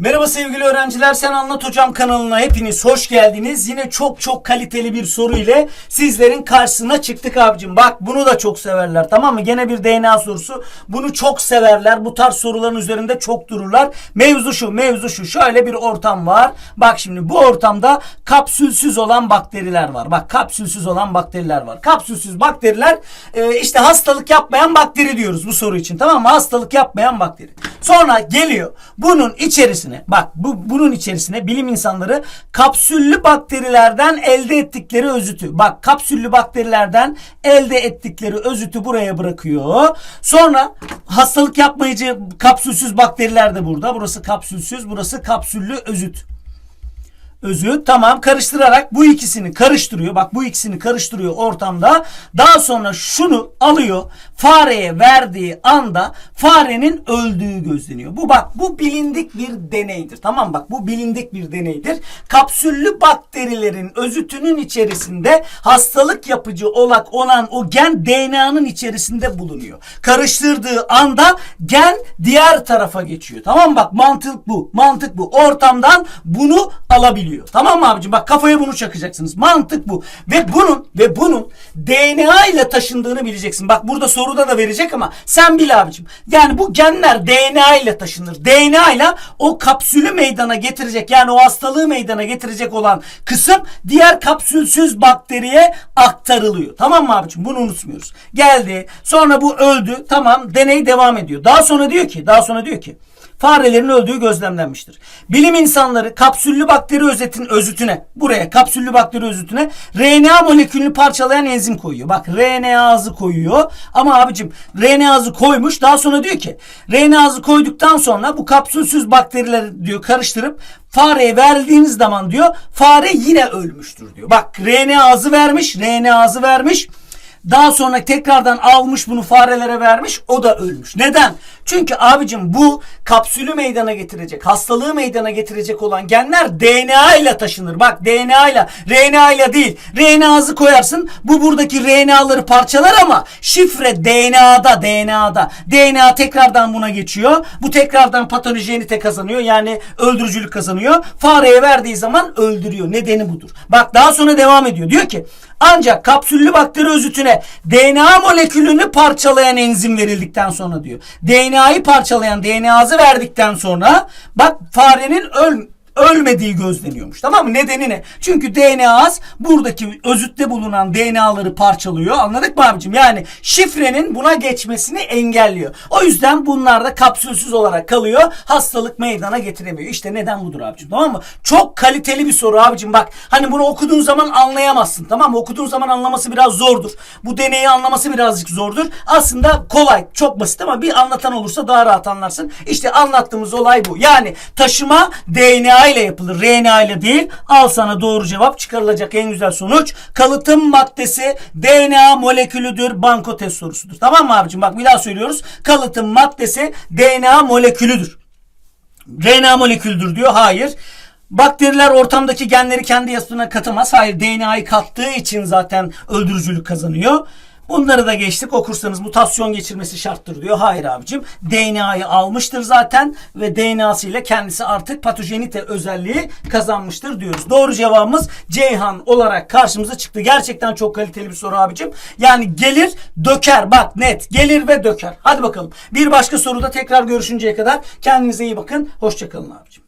Merhaba sevgili öğrenciler Sen Anlat Hocam kanalına hepiniz hoş geldiniz. Yine çok çok kaliteli bir soru ile sizlerin karşısına çıktık abicim. Bak bunu da çok severler tamam mı? Gene bir DNA sorusu. Bunu çok severler. Bu tarz soruların üzerinde çok dururlar. Mevzu şu mevzu şu. Şöyle bir ortam var. Bak şimdi bu ortamda kapsülsüz olan bakteriler var. Bak kapsülsüz olan bakteriler var. Kapsülsüz bakteriler e, işte hastalık yapmayan bakteri diyoruz bu soru için tamam mı? Hastalık yapmayan bakteri. Sonra geliyor bunun içerisine bak bu bunun içerisine bilim insanları kapsüllü bakterilerden elde ettikleri özütü bak kapsüllü bakterilerden elde ettikleri özütü buraya bırakıyor. Sonra hastalık yapmayıcı kapsülsüz bakteriler de burada. Burası kapsülsüz, burası kapsüllü özüt özü tamam karıştırarak bu ikisini karıştırıyor. Bak bu ikisini karıştırıyor ortamda. Daha sonra şunu alıyor fareye verdiği anda farenin öldüğü gözleniyor. Bu bak bu bilindik bir deneydir. Tamam bak bu bilindik bir deneydir. Kapsüllü bakterilerin özütünün içerisinde hastalık yapıcı olak olan o gen DNA'nın içerisinde bulunuyor. Karıştırdığı anda gen diğer tarafa geçiyor. Tamam bak mantık bu. Mantık bu. Ortamdan bunu alabiliyor. Tamam mı abicim? Bak kafaya bunu çakacaksınız. Mantık bu. Ve bunun ve bunun DNA ile taşındığını bileceksin. Bak burada soruda da verecek ama sen bil abicim. Yani bu genler DNA ile taşınır. DNA ile o kapsülü meydana getirecek yani o hastalığı meydana getirecek olan kısım diğer kapsülsüz bakteriye aktarılıyor. Tamam mı abicim? Bunu unutmuyoruz. Geldi. Sonra bu öldü. Tamam. Deney devam ediyor. Daha sonra diyor ki, daha sonra diyor ki farelerin öldüğü gözlemlenmiştir. Bilim insanları kapsüllü bakteri özetin özütüne buraya kapsüllü bakteri özütüne RNA molekülünü parçalayan enzim koyuyor. Bak RNA'sı koyuyor ama abicim RNA'sı koymuş daha sonra diyor ki RNA'sı koyduktan sonra bu kapsülsüz bakterileri diyor karıştırıp fareye verdiğiniz zaman diyor fare yine ölmüştür diyor. Bak RNA'sı vermiş RNA'sı vermiş daha sonra tekrardan almış bunu farelere vermiş o da ölmüş. Neden? Çünkü abicim bu kapsülü meydana getirecek, hastalığı meydana getirecek olan genler DNA ile taşınır. Bak DNA ile, RNA ile değil. RNA'sı koyarsın bu buradaki RNA'ları parçalar ama şifre DNA'da, DNA'da. DNA tekrardan buna geçiyor. Bu tekrardan patolojenite kazanıyor. Yani öldürücülük kazanıyor. Fareye verdiği zaman öldürüyor. Nedeni budur. Bak daha sonra devam ediyor. Diyor ki ancak kapsüllü bakteri özütüne DNA molekülünü parçalayan enzim verildikten sonra diyor. DNA'yı parçalayan DNA'sı verdikten sonra bak farenin öl ölmediği gözleniyormuş. Tamam mı? Nedeni ne? Çünkü DNA buradaki özütte bulunan DNA'ları parçalıyor. Anladık mı abicim? Yani şifrenin buna geçmesini engelliyor. O yüzden bunlar da kapsülsüz olarak kalıyor. Hastalık meydana getiremiyor. İşte neden budur abicim. Tamam mı? Çok kaliteli bir soru abicim. Bak hani bunu okuduğun zaman anlayamazsın. Tamam mı? Okuduğun zaman anlaması biraz zordur. Bu deneyi anlaması birazcık zordur. Aslında kolay. Çok basit ama bir anlatan olursa daha rahat anlarsın. İşte anlattığımız olay bu. Yani taşıma DNA ile yapılır. RNA ile değil. Al sana doğru cevap çıkarılacak en güzel sonuç. Kalıtım maddesi DNA molekülüdür. Banko test sorusudur. Tamam mı abicim? Bak bir daha söylüyoruz. Kalıtım maddesi DNA molekülüdür. RNA moleküldür diyor. Hayır. Bakteriler ortamdaki genleri kendi yapısına katamaz. Hayır DNA'yı kattığı için zaten öldürücülük kazanıyor. Bunları da geçtik. Okursanız mutasyon geçirmesi şarttır diyor. Hayır abicim. DNA'yı almıştır zaten ve DNA'sı ile kendisi artık patojenite özelliği kazanmıştır diyoruz. Doğru cevabımız Ceyhan olarak karşımıza çıktı. Gerçekten çok kaliteli bir soru abicim. Yani gelir döker. Bak net. Gelir ve döker. Hadi bakalım. Bir başka soruda tekrar görüşünceye kadar kendinize iyi bakın. Hoşçakalın abicim.